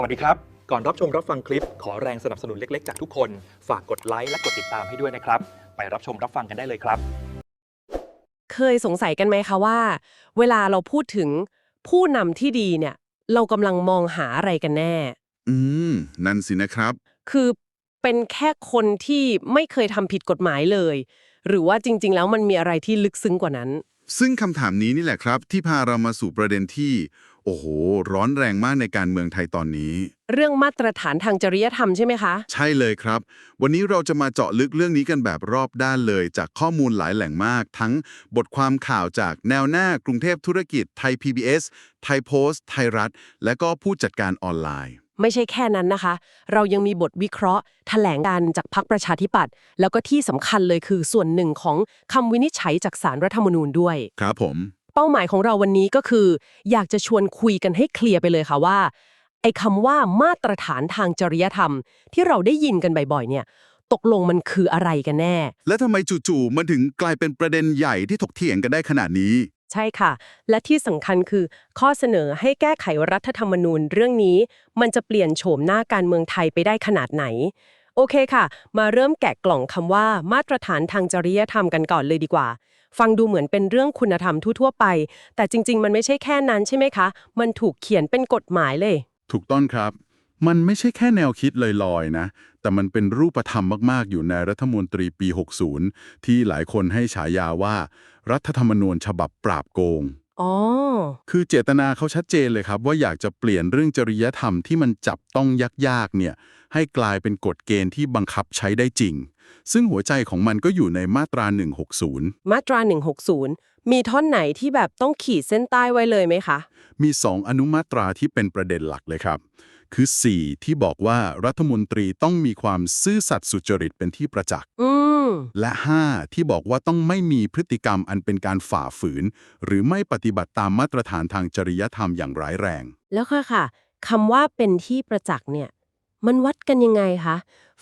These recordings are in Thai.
สวัสดีครับ ก่อนรับชมรับฟังคลิป ขอแรงสนับสนุนเล็ก ๆ จากทุกคน ฝากกดไลค์และกดติดตามให้ด้วยนะครับ ไปรับชมรับฟังกันได้เลยครับ เคยสงสัยกันไหมคะว่า เวลาเราพูดถึงผู้นำที่ดีเนี่ย เรากำลังมองหาอะไรกันแน่ อืม นั่นสินะครับ คือเป็นแค่คนที่ไม่เคยทำผิดกฎหมายเลย หรือว่าจริง ๆ แล้วมันมีอะไรที่ลึกซึ้งกว่านั้น ซึ่งคำถามนี้นี่แหละครับ ที่พาเรามาสู่ประเด็นที่ โอ้โห ร้อนแรงมากในการเมืองไทยตอนนี้ เรื่องมาตรฐานทางจริยธรรมใช่ไหมคะ ใช่เลยครับ วันนี้เราจะมาเจาะลึกเรื่องนี้กันแบบรอบด้านเลย จากข้อมูลหลายแหล่งมาก ทั้งบทความข่าวจากแนวหน้ากรุงเทพธุรกิจไทย PBS ไทยโพสต์ ไทยรัฐ และก็ผู้จัดการออนไลน์ ไม่ใช่แค่นั้นนะคะ เรายังมีบทวิเคราะห์แถลงการจากพรรคประชาธิปัตย์แล้วก็ที่สำคัญเลยคือส่วนหนึ่งของคำวินิจฉัยจากสารรัฐธรรมนูญด้วย ครับผม เป้าหมายของเราวันนี้ก็คือ อยากจะชวนคุยกันให้เคลียร์ไปเลยค่ะว่าไอ้คำว่ามาตรฐานทางจริยธรรม ที่เราได้ยินกันบ่อยๆเนี่ย ตกลงมันคืออะไรกันแน่ และทำไมจู่ๆมันถึงกลายเป็นประเด็นใหญ่ที่ถกเถียงกันได้ขนาดนี้ ใช่ค่ะ และที่สำคัญคือข้อเสนอให้แก้ไขรัฐธรรมนูญเรื่องนี้ มันจะเปลี่ยนโฉมหน้าการเมืองไทยไปได้ขนาดไหน โอเคค่ะ มาเริ่มแกะกล่องคำว่า มาตรฐานทางจริยธรรมกันก่อนเลยดีกว่า ฟังดูเหมือนเป็นเรื่องคุณธรรมทั่วๆไป แต่จริง ๆ มันไม่ใช่แค่นั้นใช่ไหมคะ มันถูกเขียนเป็นกฎหมายเลย ถูกต้องครับ มันไม่ใช่แค่แนวคิดลอยๆนะ แต่มันเป็นรูปธรรมมากๆ อยู่ในรัฐธรรมนตรีปี 60 ที่หลายคนให้ฉายาว่า รัฐธรรมนูญฉบับปราบโกงอ๋อ คือเจตนาเขาชัดเจนเลยครับ ว่าอยากจะเปลี่ยนเรื่องจริยธรรมที่มันจับต้องยากๆเนี่ยให้กลายเป็นกฎเกณฑ์ที่บังคับใช้ได้จริง ซึ่งหัวใจของมันก็อยู่ในมาตรา 160 มาตรา 160 มีท่อนไหนที่แบบต้องขีดเส้นใต้ไว้เลยไหมคะ มี 2 อนุมาตราที่เป็นประเด็นหลักเลยครับ คือ 4 ที่บอกว่ารัฐมนตรีต้องมีความซื่อสัตย์สุจริตเป็นที่ประจักษ์อืมและ 5 ที่บอกว่าต้องไม่มีพฤติกรรมอันเป็นการฝ่าฝืน หรือไม่ปฏิบัติตามมาตรฐานทางจริยธรรมอย่างร้ายแรง แล้วค่ะค่ะคำว่าเป็นที่ประจักษ์เนี่ย มันวัดกันยังไงคะ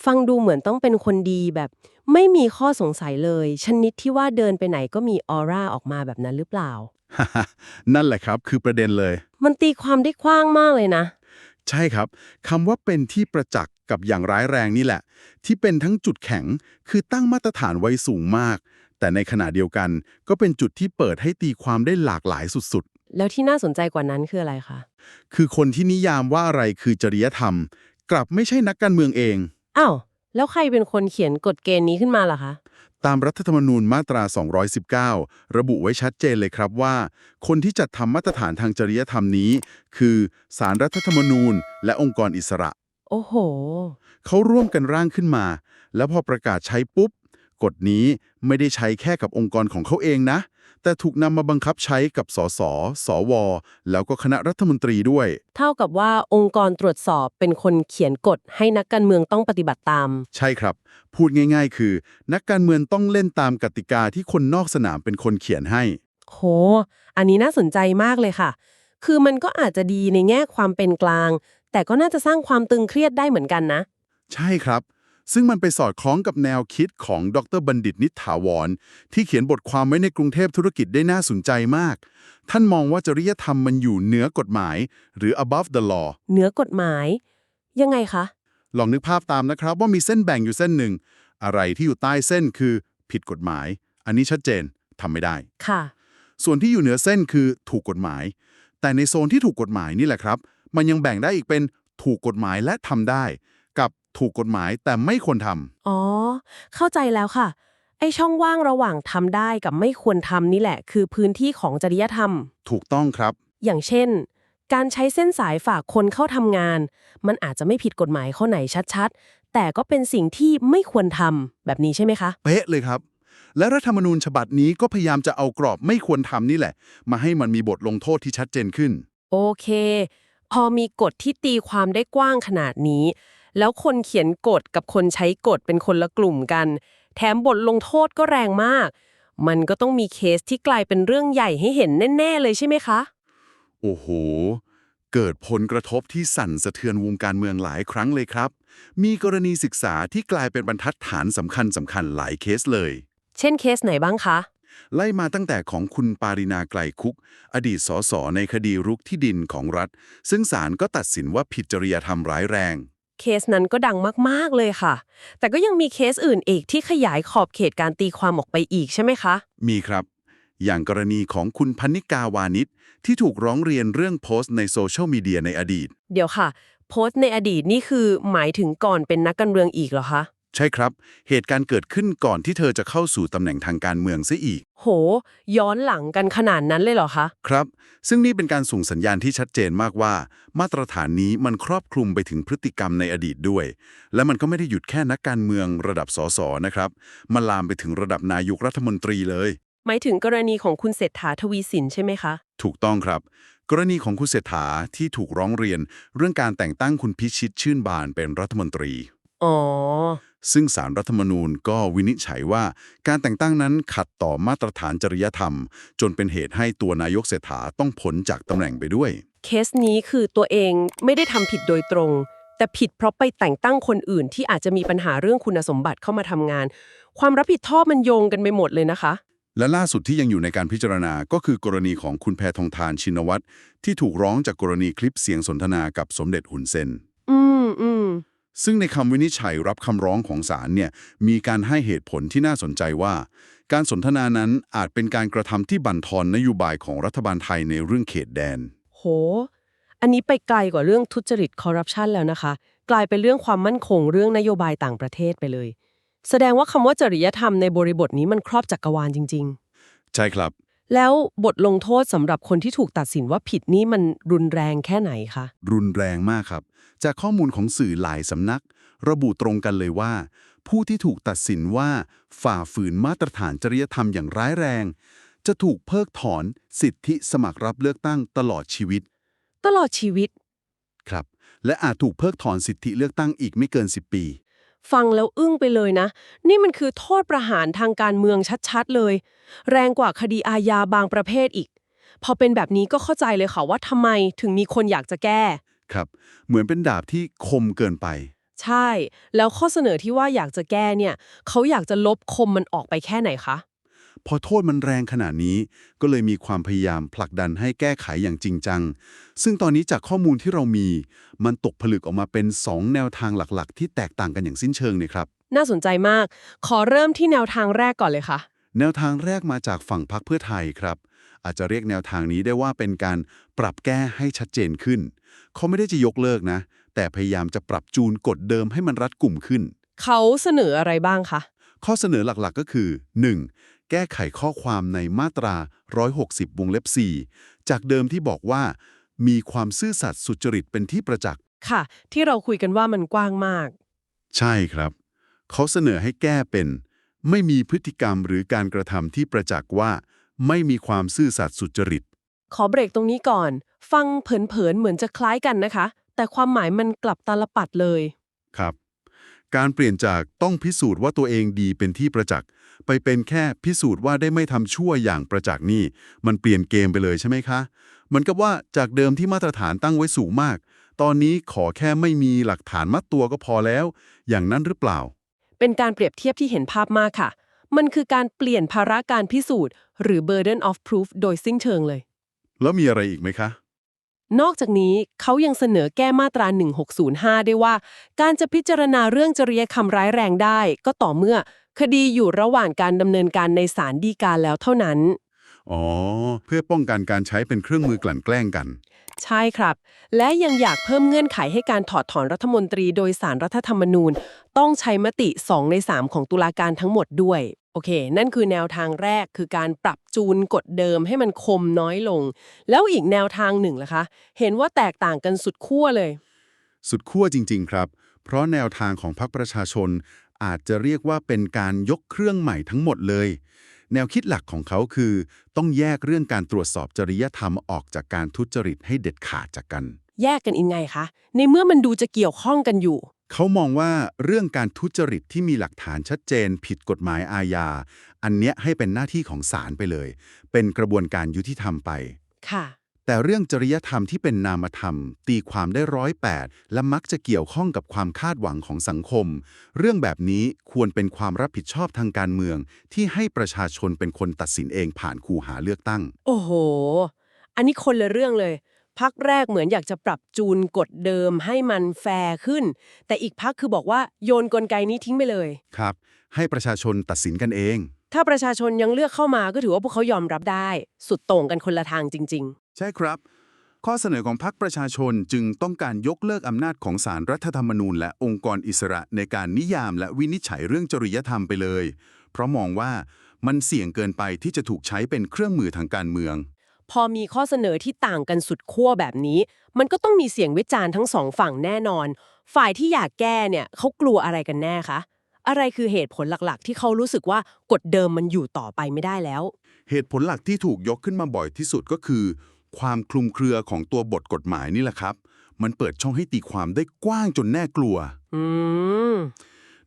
ฟังดูเหมือนต้องเป็นคนดีแบบ ไม่มีข้อสงสัยเลย ชนิดที่ว่าเดินไปไหนก็มีออร่าออกมาแบบนั้นหรือเปล่า นั่นแหละครับคือประเด็นเลย มันตีความได้กว้างมากเลยนะ ใช่ครับคำว่าเป็นที่ประจักษ์กับอย่างร้ายแรงนี่แหละ ที่เป็นทั้งจุดแข็งคือตั้งมาตรฐานไว้สูงมาก แต่ในขณะเดียวกัน ก็เป็นจุดที่เปิดให้ตีความได้หลากหลายสุดแล้วที่น่าสนใจกว่านั้นคืออะไรคะ ๆ คือคนที่นิยามว่าอะไรคือจริยธรรม กลับไม่ใช่นักการเมืองเอง อ้าว แล้วใครเป็นคนเขียนกฎเกณฑ์นี้ขึ้นมาล่ะคะ ตามรัฐธรรมนูญมาตรา 219 ระบุไว้ชัดเจนเลยครับว่า คนที่จัดทำมาตรฐานทางจริยธรรมนี้ คือสารรัฐธรรมนูญ และองค์กรอิสระ โอ้โห เขาร่วมกันร่างขึ้นมา แล้วพอประกาศใช้ปุ๊บ กฎนี้ไม่ได้ใช้แค่กับองค์กรของเขาเองนะ แต่ถูกนำมาบังคับใช้กับสส สว แล้วก็คณะรัฐมนตรีด้วย เท่ากับว่าองค์กรตรวจสอบเป็นคนเขียนกฎให้นักการเมืองต้องปฏิบัติตาม ใช่ครับ พูดง่าย ๆ คือ นักการเมืองต้องเล่นตามกติกาที่คนนอกสนามเป็นคนเขียนให้ โห อันนี้น่าสนใจมากเลยค่ะ คือมันก็อาจจะดีในแง่ความเป็นกลาง แต่ก็น่าจะสร้างความตึงเครียดได้เหมือนกันนะ ใช่ครับ ซึ่งมันไปสอดคล้องกับแนวคิดของดรบัณฑิตนิษฐาวร ที่เขียนบทความไว้ในกรุงเทพธุรกิจได้น่าสนใจมาก ท่านมองว่าจริยธรรมมันอยู่เหนือกฎหมาย หรือ above the law เหนือกฎหมาย ยังไงคะ ลองนึกภาพตามนะครับว่ามีเส้นแบ่งอยู่เส้นหนึ่ง อะไรที่อยู่ใต้เส้นคือ ผิดกฎหมาย อันนี้ชัดเจนทำไม่ได้ ค่ะ ส่วนที่อยู่เหนือเส้นคือถูกกฎหมาย แต่ในโซนที่ถูกกฎหมายนี่แหละครับ มันยังแบ่งได้อีกเป็นถูกกฎหมายและทำได้กับ ถูกกฎหมายแต่ไม่ควรทำอ๋อ เข้าใจแล้วค่ะ ไอช่องว่างระหว่างทำได้กับไม่ควรทำนี่แหละ คือพื้นที่ของจริยธรรม ถูกต้องครับ อย่างเช่น การใช้เส้นสายฝากคนเข้าทำงาน มันอาจจะไม่ผิดกฎหมายข้อไหนชัดๆ แต่ก็เป็นสิ่งที่ไม่ควรทำแบบนี้ใช่ไหมคะ เป๊ะเลยครับ และรัฐธรรมนูญฉบับนี้ก็พยายามจะเอากรอบไม่ควรทำนี่แหละ มาให้มันมีบทลงโทษที่ชัดเจนขึ้น โอเค พอมีกฎที่ตีความได้กว้างขนาดนี้ แล้วคนเขียนกฎกับคนใช้กฎเป็นคนละกลุ่มกัน แถมบทลงโทษก็แรงมาก มันก็ต้องมีเคสที่กลายเป็นเรื่องใหญ่ให้เห็นแน่ ๆ เลยใช่ไหมคะ โอ้โห เกิดผลกระทบที่สั่นสะเทือนวงการเมืองหลายครั้งเลยครับ มีกรณีศึกษาที่กลายเป็นบรรทัดฐานสำคัญสำคัญหลายเคสเลย เช่นเคสไหนบ้างคะไล่มาตั้งแต่ของคุณปารินาไกลคุก อดีตสสในคดีรุกที่ดินของรัฐ ซึ่งศาลก็ตัดสินว่าผิดจริยธรรมร้ายแรง เคสนั้นก็ดังมากๆเลยค่ะ แต่ก็ยังมีเคสอื่นอีกที่ขยายขอบเขตการตีความออกไปอีกใช่ไหมคะ มีครับ อย่างกรณีของคุณพันนิกาวานิชที่ถูกร้องเรียนเรื่องโพสต์ในโซเชียลมีเดียในอดีต เดี๋ยวค่ะ โพสต์ในอดีตนี่คือหมายถึงก่อนเป็นนักการเมืองอีกเหรอคะ ใช่ครับ เหตุการณ์เกิดขึ้นก่อนที่เธอจะเข้าสู่ตำแหน่งทางการเมืองซะอีก โห ย้อนหลังกันขนาดนั้นเลยเหรอคะ ครับ ซึ่งนี่เป็นการส่งสัญญาณที่ชัดเจนมากว่า มาตรฐานนี้มันครอบคลุมไปถึงพฤติกรรมในอดีตด้วย และมันก็ไม่ได้หยุดแค่นักการเมืองระดับสสนะครับ มันลามไปถึงระดับนายกรัฐมนตรีเลย หมายถึงกรณีของคุณเศรษฐาทวีสินใช่ไหมคะ ถูกต้องครับ กรณีของคุณเศรษฐาที่ถูกร้องเรียน เรื่องการแต่งตั้งคุณพิชิตชื่นบานเป็นรัฐมนตรี อ๋อ ซึ่งสารรัฐธรรมนูญก็วินิจฉัยว่าการแต่งตั้งนั้นขัดต่อมาตรฐานจริยธรรม จนเป็นเหตุให้ตัวนายกเศรษฐาต้องพ้นจากตำแหน่งไปด้วย เคสนี้คือตัวเองไม่ได้ทำผิดโดยตรง แต่ผิดเพราะไปแต่งตั้งคนอื่นที่อาจจะมีปัญหาเรื่องคุณสมบัติเข้ามาทำงาน ความรับผิดชอบมันโยงกันไปหมดเลยนะคะ และล่าสุดที่ยังอยู่ในการพิจารณาก็คือกรณีของคุณแพทองทานชินวัตรที่ถูกร้องจากกรณีคลิปเสียงสนทนากับสมเด็จหุนเซน อืมอืม ซึ่งในคำวินิจฉัยรับคำร้องของศาลเนี่ยมีการให้เหตุผลที่น่าสนใจว่า การสนทนานั้นอาจเป็นการกระทำที่บั่นทอนนโยบายของรัฐบาลไทยในเรื่องเขตแดน โห อันนี้ไปไกลกว่าเรื่องทุจริตคอร์รัปชันแล้วนะคะ กลายเป็นเรื่องความมั่นคงเรื่องนโยบายต่างประเทศไปเลย แสดงว่าคำว่าจริยธรรมในบริบทนี้มันครอบจักรวาลจริงใช่ครับๆแล้วบทลงโทษสำหรับคนที่ถูกตัดสินว่าผิดนี้มันรุนแรงแค่ไหนคะรุนแรงมากครับ จากข้อมูลของสื่อหลายสำนัก ระบุตรงกันเลยว่า ผู้ที่ถูกตัดสินว่าฝ่าฝืนมาตรฐานจริยธรรมอย่างร้ายแรง จะถูกเพิกถอนสิทธิสมัครรับเลือกตั้งตลอดชีวิต ตลอดชีวิต ครับ และอาจถูกเพิกถอนสิทธิเลือกตั้งอีกไม่เกิน 10 ปี ฟังแล้วอึ้งไปเลยนะ นี่มันคือโทษประหารทางการเมืองชัดๆเลย แรงกว่าคดีอาญาบางประเภทอีก พอเป็นแบบนี้ก็เข้าใจเลยค่ะว่าทำไมถึงมีคนอยากจะแก้ ครับ เหมือนเป็นดาบที่คมเกินไป ใช่ แล้วข้อเสนอที่ว่าอยากจะแก้เนี่ย เขาอยากจะลบคมมันออกไปแค่ไหนคะ พอโทษมันแรงขนาดนี้ก็เลยมีความพยายามผลักดันให้แก้ไขอย่างจริงจัง ซึ่งตอนนี้จากข้อมูลที่เรามี มันตกผลึกออกมาเป็น 2 แนวทางหลักๆ ที่แตกต่างกันอย่างสิ้นเชิงเนี่ยครับ น่าสนใจมาก ขอเริ่มที่แนวทางแรกก่อนเลยค่ะ แนวทางแรกมาจากฝั่งพรรคเพื่อไทยครับ อาจจะเรียกแนวทางนี้ได้ว่าเป็นการ ปรับแก้ให้ชัดเจนขึ้น เขาไม่ได้จะยกเลิกนะ แต่พยายามจะปรับจูนกฎเดิมให้มันรัดกุ่มขึ้น เขาเสนออะไรบ้างคะ ข้อเสนอหลักๆก็คือ 1. แก้ไขข้อความในมาตรา 160 วงเล็บ 4 จากเดิมที่บอกว่า มีความซื่อสัตย์สุจริตเป็นที่ประจักษ์ ค่ะ ที่เราคุยกันว่ามันกว้างมาก ใช่ครับ เขาเสนอให้แก้เป็น ไม่มีพฤติกรรมหรือการกระทำที่ประจักษ์ว่า ไม่มีความซื่อสัตย์สุจริต ขอเบรกตรงนี้ก่อน ฟังเผินๆเหมือนจะคล้ายกันนะคะ แต่ความหมายมันกลับตาลปัดเลย ครับ การเปลี่ยนจากต้องพิสูจน์ว่าตัวเองดีเป็นที่ประจักษ์ไปเป็นแค่พิสูจน์ว่าได้ไม่ทำชั่วอย่างประจักษ์นี่ มันเปลี่ยนเกมไปเลยใช่ไหมคะเหมือนกับว่าจากเดิมที่มาตรฐานตั้งไว้สูงมาก ตอนนี้ขอแค่ไม่มีหลักฐานมัดตัวก็พอแล้ว อย่างนั้นหรือเปล่า เป็นการเปรียบเทียบที่เห็นภาพมากค่ะ มันคือการเปลี่ยนภาระการพิสูจน์ หรือ burden of proof โดยสิ้นเชิงเลย แล้วมีอะไรอีกไหมคะ นอกจากนี้เขายังเสนอแก้มาตรา 1605 ได้ว่า การจะพิจารณาเรื่องจริยธรรมร้ายแรงได้ ก็ต่อเมื่อ คดีอยู่ระหว่างการดำเนินการในศาลฎีกาแล้วเท่านั้น อ๋อ เพื่อป้องกันการใช้เป็นเครื่องมือกลั่นแกล้งกัน ใช่ครับ และยังอยากเพิ่มเงื่อนไขให้การถอดถอนรัฐมนตรีโดยสารรัฐธรรมนูญ ต้องใช้มติ 2 ใน 3 ของตุลาการทั้งหมดด้วย โอเค นั่นคือแนวทางแรกคือการปรับจูนกฎเดิมให้มันคมน้อยลง แล้วอีกแนวทางหนึ่งล่ะคะ เห็นว่าแตกต่างกันสุดขั้วเลย สุดขั้วจริง ๆ ครับ เพราะแนวทางของพรรคประชาชน อาจจะเรียกว่าเป็นการยกเครื่องใหม่ทั้งหมดเลย แนวคิดหลักของเขาคือ ต้องแยกเรื่องการตรวจสอบจริยธรรมออกจากการทุจริตให้เด็ดขาดจากกัน แยกกันยังไงคะ ในเมื่อมันดูจะเกี่ยวข้องกันอยู่ เขามองว่าเรื่องการทุจริตที่มีหลักฐานชัดเจน ผิดกฎหมายอาญา อันเนี้ยให้เป็นหน้าที่ของศาลไปเลย เป็นกระบวนการยุติธรรมไป ค่ะ แต่เรื่องจริยธรรมที่เป็นนามธรรม ตีความได้ร้อยแปดและมักจะเกี่ยวข้องกับความคาดหวังของสังคม เรื่องแบบนี้ควรเป็นความรับผิดชอบทางการเมือง ที่ให้ประชาชนเป็นคนตัดสินเองผ่านคูหาเลือกตั้ง โอ้โห อันนี้คนละเรื่องเลย พักแรกเหมือนอยากจะปรับจูนกฎเดิมให้มันแฟร์ขึ้น แต่อีกพักคือบอกว่าโยนกลไกนี้ทิ้งไปเลย ครับ ให้ประชาชนตัดสินกันเอง ถ้าประชาชนยังเลือกเข้ามาก็ถือว่าพวกเขายอมรับได้ สุดโต่งกันคนละทางจริง ใช่ครับ ข้อเสนอของพรรคประชาชนจึงต้องการยกเลิกอำนาจของศาลรัฐธรรมนูญ และองค์กรอิสระในการนิยามและวินิจฉัยเรื่องจริยธรรมไปเลย เพราะมองว่ามันเสี่ยงเกินไปที่จะถูกใช้เป็นเครื่องมือทางการเมืองๆ พอมีข้อเสนอที่ต่างกันสุดขั้วแบบนี้ มันก็ต้องมีเสียงวิจารณ์ทั้งสองฝั่งแน่นอน ฝ่ายที่อยากแก้เนี่ยเขากลัวอะไรกันแน่คะ อะไรคือเหตุผลหลักๆ ที่เขารู้สึกว่ากฎเดิมมันอยู่ต่อไปไม่ได้แล้ว เหตุผลหลักที่ถูกยกขึ้นมาบ่อยที่สุดก็คือ ความคลุมเครือของตัวบทกฎหมายนี่แหละครับ มันเปิดช่องให้ตีความได้กว้างจนแน่กลัว อืม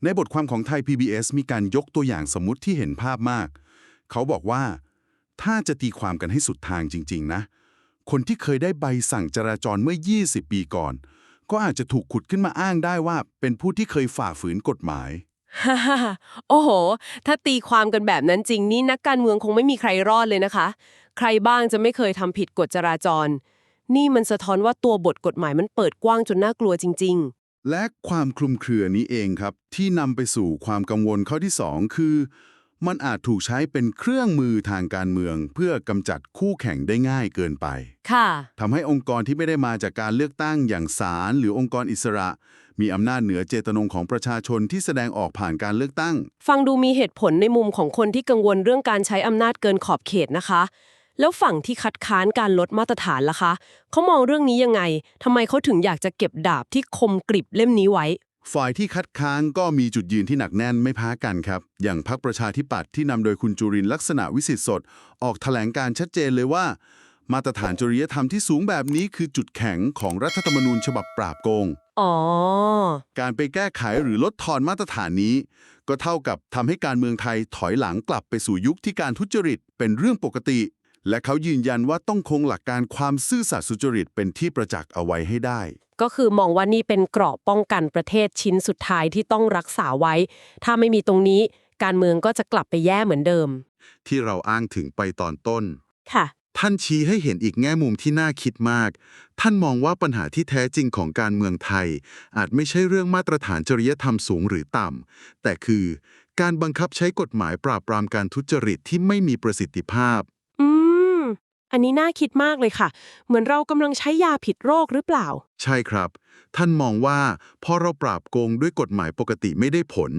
ในบทความของไทย PBS มีการยกตัวอย่างสมมติที่เห็นภาพมาก เขาบอกว่า ถ้าจะตีความกันให้สุดทางจริง ๆ นะ คนที่เคยได้ใบสั่งจราจรเมื่อ 20 ปีก่อน ก็อาจจะถูกขุดขึ้นมาอ้างได้ว่า เป็นผู้ที่เคยฝ่าฝืนกฎหมายฮ่าฮ่าฮ่าโอ้โห ถ้าตีความกันแบบนั้นจริงนี่นักการเมืองคงไม่มีใครรอดเลยนะคะ ใครบ้างจะไม่เคยทำผิดกฎจราจร นี่มันสะท้อนว่าตัวบทกฎหมายมันเปิดกว้างจนน่ากลัวจริงและความคลุมเครือนี้เองครับ ที่นำไปสู่ความกังวลข้อที่ 2 คือ มันอาจถูกใช้เป็นเครื่องมือทางการเมือง เพื่อกำจัดคู่แข่งได้ง่ายเกินไปๆค่ะทำให้องค์กรที่ไม่ได้มาจากการเลือกตั้งอย่างศาลหรือองค์กรอิสระ มีอำนาจเหนือเจตจำนงของประชาชนที่แสดงออกผ่านการเลือกตั้ง ฟังดูมีเหตุผลในมุมของคนที่กังวลเรื่องการใช้อำนาจเกินขอบเขตนะคะ แล้วฝั่งที่คัดค้านการลดมาตรฐานล่ะคะเขามองเรื่องนี้ยังไงทำไมเขาถึงอยากจะเก็บดาบที่คมกริบเล่มนี้ไว้ ฝ่ายที่คัดค้านก็มีจุดยืนที่หนักแน่นไม่พ้ากันครับ อย่างพรรคประชาธิปัตย์ที่นำโดยคุณจุรินทร์ลักษณะวิสิทธิสด ออกแถลงการชัดเจนเลยว่า มาตรฐานจริยธรรมที่สูงแบบนี้คือจุดแข็งของรัฐธรรมนูญฉบับปราบโกง อ๋อ การไปแก้ไขหรือลดทอนมาตรฐานนี้ ก็เท่ากับทำให้การเมืองไทยถอยหลังกลับไปสู่ยุคที่การทุจริตเป็นเรื่องปกติ และเขายืนยันว่าต้องคงหลักการความซื่อสัตย์สุจริตเป็นที่ประจักษ์เอาไว้ให้ได้ ก็คือมองว่านี่เป็นเกราะป้องกันประเทศชิ้นสุดท้ายที่ต้องรักษาไว้ ถ้าไม่มีตรงนี้การเมืองก็จะกลับไปแย่เหมือนเดิม ที่เราอ้างถึงไปตอนต้น ค่ะ ท่านชี้ให้เห็นอีกแง่มุมที่น่าคิดมาก ท่านมองว่าปัญหาที่แท้จริงของการเมืองไทย อาจไม่ใช่เรื่องมาตรฐานจริยธรรมสูงหรือต่ำแต่คือ การบังคับใช้กฎหมายปราบปรามการทุจริตที่ไม่มีประสิทธิภาพ อืมอันนี้น่าคิดมากเลยค่ะ เหมือนเรากำลังใช้ยาผิดโรคหรือเปล่า ใช่ครับ ท่านมองว่าพอเราปราบโกงด้วยกฎหมายปกติไม่ได้ผล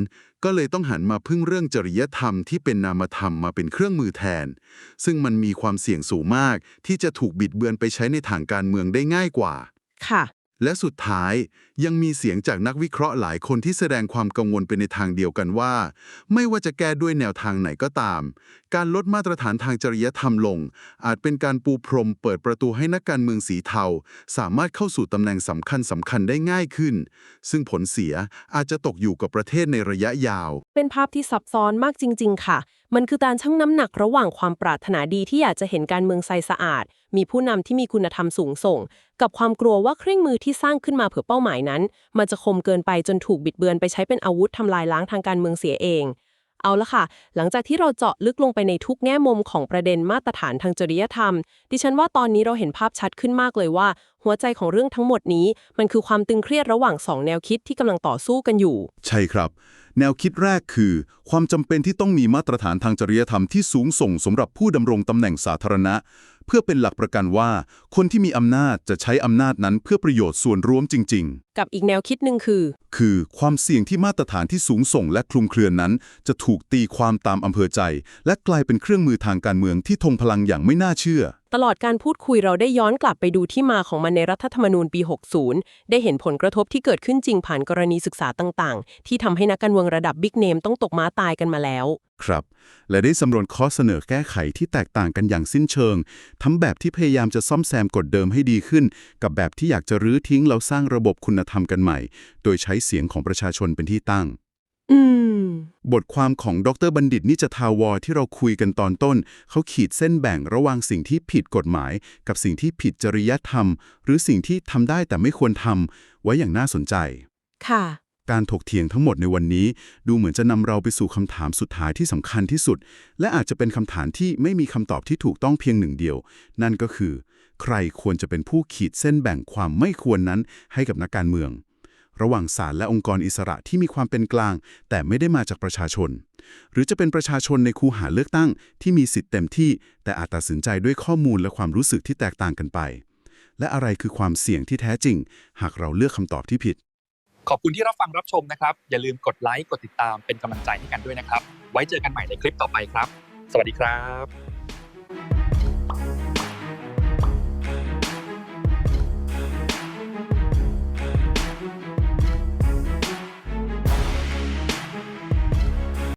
ก็เลยต้องหันมาพึ่งเรื่องจริยธรรมที่เป็นนามธรรมมาเป็นเครื่องมือแทน ซึ่งมันมีความเสี่ยงสูงมากที่จะถูกบิดเบือนไปใช้ในทางการเมืองได้ง่ายกว่า ค่ะ และสุดท้ายยังมีเสียงจากนักวิเคราะห์หลายคนที่แสดงความกังวลไปในทางเดียวกันว่า ไม่ว่าจะแก้ด้วยแนวทางไหนก็ตาม การลดมาตรฐานทางจริยธรรมลง อาจเป็นการปูพรมเปิดประตูให้นักการเมืองสีเทา สามารถเข้าสู่ตำแหน่งสำคัญสำคัญได้ง่ายขึ้น ซึ่งผลเสียอาจจะตกอยู่กับประเทศในระยะยาว เป็นภาพที่ซับซ้อนมากจริง ๆ ค่ะ มันคือการชั่งน้ำหนักระหว่างความปรารถนาดีที่อยากจะเห็นการเมืองใสสะอาด มีผู้นำที่มีคุณธรรมสูงส่ง กับความกลัวว่าเครื่องมือที่สร้างขึ้นมาเผื่อเป้าหมายนั้น มันจะคมเกินไปจนถูกบิดเบือนไปใช้เป็นอาวุธทำลายล้างทางการเมืองเสียเอง เอาละค่ะ หลังจากที่เราเจาะลึกลงไปในทุกแง่มุมของประเด็นมาตรฐานทางจริยธรรม ดิฉันว่าตอนนี้เราเห็นภาพชัดขึ้นมากเลยว่า หัวใจของเรื่องทั้งหมดนี้ มันคือความตึงเครียดระหว่างสองแนวคิดที่กำลังต่อสู้กันอยู่ ใช่ครับ แนวคิดแรกคือ ความจำเป็นที่ต้องมีมาตรฐานทางจริยธรรมที่สูงส่งสำหรับผู้ดำรงตำแหน่งสาธารณะ พื่อเป็นหลักประกันว่า คนที่มีอำนาจจะใช้อำนาจนั้นเพื่อประโยชน์ส่วนรวมจริง ๆ กับอีกแนวคิดหนึ่งคือ คือความเสี่ยงที่มาตรฐานที่สูงส่งและคลุมเครือนั้น จะถูกตีความตามอำเภอใจ และกลายเป็นเครื่องมือทางการเมืองที่ทงพลังอย่างไม่น่าเชื่อ ตลอดการพูดคุยเราได้ย้อนกลับไปดูที่มาของมันในรัฐธรรมนูญปี 60 ได้เห็นผลกระทบที่เกิดขึ้นจริงผ่านกรณีศึกษาต่าง ๆ ที่ทำให้นักการเมืองระดับบิ๊กเนมต้องตกม้าตายกันมาแล้ว ครับ และได้สำรวจข้อเสนอแก้ไขที่แตกต่างกันอย่างสิ้นเชิง ทั้งแบบที่พยายามจะซ่อมแซมกฎเดิมให้ดีขึ้น กับแบบที่อยากจะรื้อทิ้งแล้วสร้างระบบคุณธรรมกันใหม่ โดยใช้เสียงของประชาชนเป็นที่ตั้งอืมบทความของดรบัณฑิตนิจทาวรที่เราคุยกันตอนต้น เขาขีดเส้นแบ่งระหว่างสิ่งที่ผิดกฎหมาย กับสิ่งที่ผิดจริยธรรม หรือสิ่งที่ทำได้แต่ไม่ควรทำไว้อย่างน่าสนใจ ค่ะ การถกเถียงทั้งหมดในวันนี้ ดูเหมือนจะนำเราไปสู่คำถามสุดท้ายที่สำคัญที่สุด และอาจจะเป็นคำถามที่ไม่มีคำตอบที่ถูกต้องเพียงหนึ่งเดียว นั่นก็คือ ใครควรจะเป็นผู้ขีดเส้นแบ่งความไม่ควรนั้นให้กับนักการเมือง ระหว่างศาลและองค์กรอิสระที่มีความเป็นกลาง แต่ไม่ได้มาจากประชาชน หรือจะเป็นประชาชนในคูหาเลือกตั้ง ที่มีสิทธิ์เต็มที่ แต่อาจตัดสินใจด้วยข้อมูลและความรู้สึกที่แตกต่างกันไปและอะไรคือความเสี่ยงที่แท้จริง หากเราเลือกคำตอบที่ผิด ขอบคุณที่รับฟังรับชมนะครับ อย่าลืมกดไลค์กดติดตามเป็นกำลังใจให้กันด้วยนะครับ ไว้เจอกันใหม่ในคลิปต่อไปครับ สวัสดีครับ